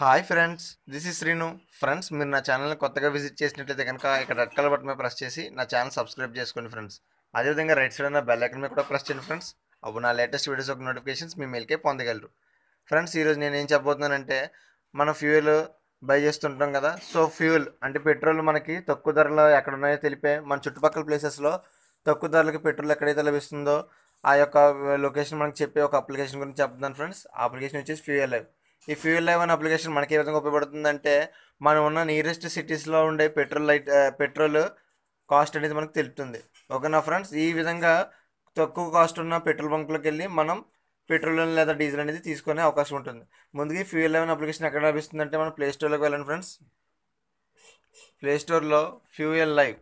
Hi friends this is Sreenu. Friends మీరు నా ఛానల్ని కొత్తగా విజిట్ చేసినట్లయితే కనుక ఇక్కడ రెడ్ కలర్ బటన్ మీద ప్రెస్ చేసి నా ఛానల్ సబ్స్క్రైబ్ చేసుకోండి ఫ్రెండ్స్. అదేవిధంగా రైట్ సైడ్ ఉన్న బెల్ ఐకన్ మీద కూడా ప్రెస్ చేయండి ఫ్రెండ్స్. అప్పుడు నా లేటెస్ట్ వీడియోస్ ఒక నోటిఫికేషన్స్ మీ మెయిల్కే పొందగలరు. ఫ్రెండ్స్ ఈరోజు నేను ఏం చెప్పబోతున్నానంటే మన ఫ్యూయల్ బై చేస్తుంటాం కదా సో ఫ్యూయల్ అంటే పెట్రోల్ మనకి తక్కువ ధరలో ఎక్కడ ఉన్నాయో తెలిపే మన చుట్టుపక్కల ప్లేసెస్లో తక్కువ ధరలకు పెట్రోల్ ఎక్కడైతే లభిస్తుందో ఆ యొక్క లొకేషన్ మనకి చెప్పే ఒక అప్లికేషన్ గురించి చెప్తున్నాను ఫ్రెండ్స్. ఆ అప్లికేషన్ వచ్చేసి ఫ్యూయల్ లైవ్ ఈ ఫ్యూయల్ లైవ్ అనే అప్లికేషన్ మనకి ఏ విధంగా ఉపయోగపడుతుందంటే మనం ఉన్న నియరెస్ట్ సిటీస్లో ఉండే పెట్రోల్ లైట్ పెట్రోల్ కాస్ట్ అనేది మనకు తెలుపుతుంది. ఓకేనా ఫ్రెండ్స్ ఈ విధంగా తక్కువ కాస్ట్ ఉన్న పెట్రోల్ బంక్లోకి వెళ్ళి మనం పెట్రోల్ లేదా డీజిల్ అనేది తీసుకునే అవకాశం ఉంటుంది. ముందుగా ఫ్యూయల్ లైవ్ అప్లికేషన్ ఎక్కడ లభిస్తుంది అంటే మనం ప్లే స్టోర్లోకి వెళ్ళండి ఫ్రెండ్స్ ప్లే స్టోర్లో ఫ్యూయల్ లైవ్.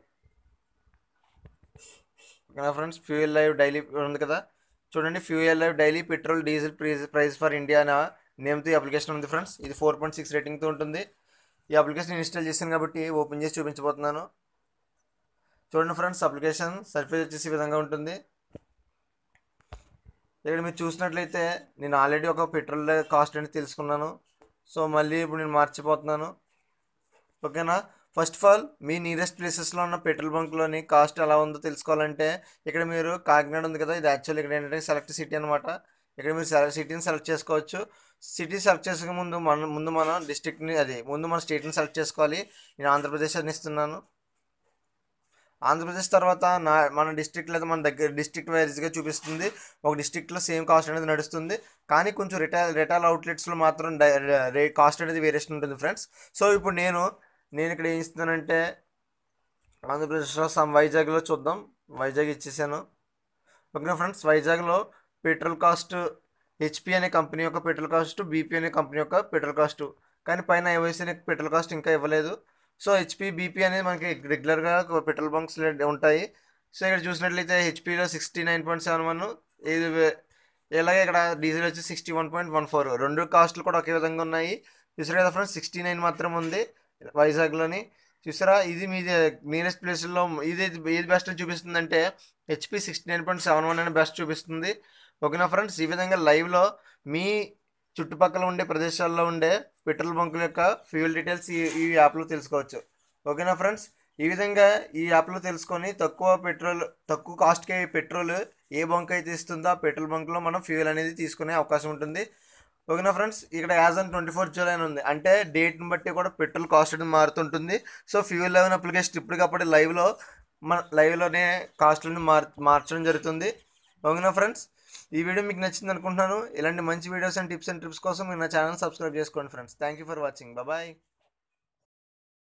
ఓకేనా ఫ్రెండ్స్ ఫ్యూయల్ లైవ్ డైలీ ఉంది కదా. చూడండి fuel live daily petrol diesel price price for India అనే నేమ్తో ఈ అప్లికేషన్ ఉంది ఫ్రెండ్స్. ఇది ఫోర్ పాయింట్ సిక్స్ రేటింగ్తో ఉంటుంది. ఈ అప్లికేషన్ ఇన్స్టాల్ చేశాను కాబట్టి ఓపెన్ చేసి చూపించబోతున్నాను. చూడండి ఫ్రెండ్స్ అప్లికేషన్ సర్ఫేస్ వచ్చేసి విధంగా ఉంటుంది. ఇక్కడ మీరు చూసినట్లయితే నేను ఆల్రెడీ ఒక పెట్రోల్ కాస్ట్ అనేది తెలుసుకున్నాను. సో మళ్ళీ ఇప్పుడు నేను మార్చిపోతున్నాను. ఓకేనా? ఫస్ట్ ఆఫ్ ఆల్ మీ నియరెస్ట్ ప్లేసెస్లో ఉన్న పెట్రోల్ బంక్లోని కాస్ట్ ఎలా ఉందో తెలుసుకోవాలంటే ఇక్కడ మీరు కాకినాడ ఉంది కదా ఇది యాక్చువల్ ఇక్కడ ఏంటంటే సెలెక్ట్ సిటీ అనమాట ఇక్కడ మీరు సిటీని సెలెక్ట్ చేసుకోవచ్చు. సిటీ సెలెక్ట్ చేసుకునే ముందు మన ముందు మనం డిస్ట్రిక్ట్ని అది ముందు మన స్టేట్ని సెలెక్ట్ చేసుకోవాలి. నేను ఆంధ్రప్రదేశ్ అని ఇస్తున్నాను ఆంధ్రప్రదేశ్ తర్వాత నా మన డిస్ట్రిక్ట్ లేదా మన దగ్గర డిస్ట్రిక్ట్ వైజ్గా చూపిస్తుంది. ఒక డిస్ట్రిక్ట్లో సేమ్ కాస్ట్ అనేది నడుస్తుంది. కానీ కొంచెం రిటైల్ రిటైల్ అవుట్లెట్స్లో మాత్రం రే కాస్ట్ అనేది వేరియేషన్ ఉంటుంది ఫ్రెండ్స్. సో ఇప్పుడు నేను నేను ఇక్కడ ఏం ఇస్తున్నానంటే ఆంధ్రప్రదేశ్లో సమ్ వైజాగ్లో చూద్దాం. వైజాగ్ ఇచ్చేసాను. Okay friends? వైజాగ్లో పెట్రోల్ కాస్ట్ హెచ్పి అనే కంపెనీ యొక్క పెట్రోల్ కాస్ట్ బీపీ అనే కంపెనీ యొక్క పెట్రోల్ కాస్ట్. కానీ పైన ఐవైసీ అనే పెట్రోల్ కాస్ట్ ఇంకా ఇవ్వలేదు. సో హెచ్పి బీపీ అనేది మనకి రెగ్యులర్గా పెట్రోల్ బంక్స్ ఉంటాయి. సో ఇక్కడ చూసినట్లయితే హెచ్పిలో sixty nine point seven one ఇది ఇలాగే ఇక్కడ డీజిల్ వచ్చి sixty one point one four. రెండు కాస్ట్లు కూడా ఒకే విధంగా ఉన్నాయి. చూసారు కదా ఫ్రెండ్స్ సిక్స్టీ నైన్ మాత్రం ఉంది వైజాగ్లోని. చూసారా? ఇది మీది నియరెస్ట్ ప్లేస్లో ఇది ఏది బెస్ట్ చూపిస్తుంది చూపిస్తుందంటే HP sixty nine point seven one అని బెస్ట్ చూపిస్తుంది. ఓకేనా ఫ్రెండ్స్ ఈ విధంగా లైవ్లో మీ చుట్టుపక్కల ఉండే ప్రదేశాల్లో ఉండే పెట్రోల్ బంకుల యొక్క ఫ్యూయల్ డీటెయిల్స్ ఈ ఈ యాప్లో తెలుసుకోవచ్చు. ఓకేనా ఫ్రెండ్స్ ఈ విధంగా ఈ యాప్లో తెలుసుకొని తక్కువ పెట్రోల్ తక్కువ కాస్ట్కి పెట్రోల్ ఏ బంక్ అయితే ఇస్తుందో ఆ పెట్రోల్ బంక్లో మనం ఫ్యూయల్ అనేది తీసుకునే అవకాశం ఉంటుంది. ఓకేనా ఫ్రెండ్స్? ఇక్కడ as on twenty four July అని ఉంది. అంటే డేట్ని బట్టి కూడా పెట్రోల్ కాస్ట్ అనేది మారుతుంటుంది. సో ఫ్యూల్ లెవెన్ అప్లికేషన్ ఇప్పటికప్పుడు లైవ్లో మన లైవ్లోనే కాస్ట్లను మార్ మార్చడం జరుగుతుంది. ఓకేనా ఫ్రెండ్స్? ఈ వీడియో మీకు నచ్చింది అనుకుంటున్నాను. ఇలాంటి మంచి videos and tips and trips కోసం మీరు నా ఛానల్ సబ్స్క్రైబ్ చేసుకోండి friends. Thank you for watching. Bye.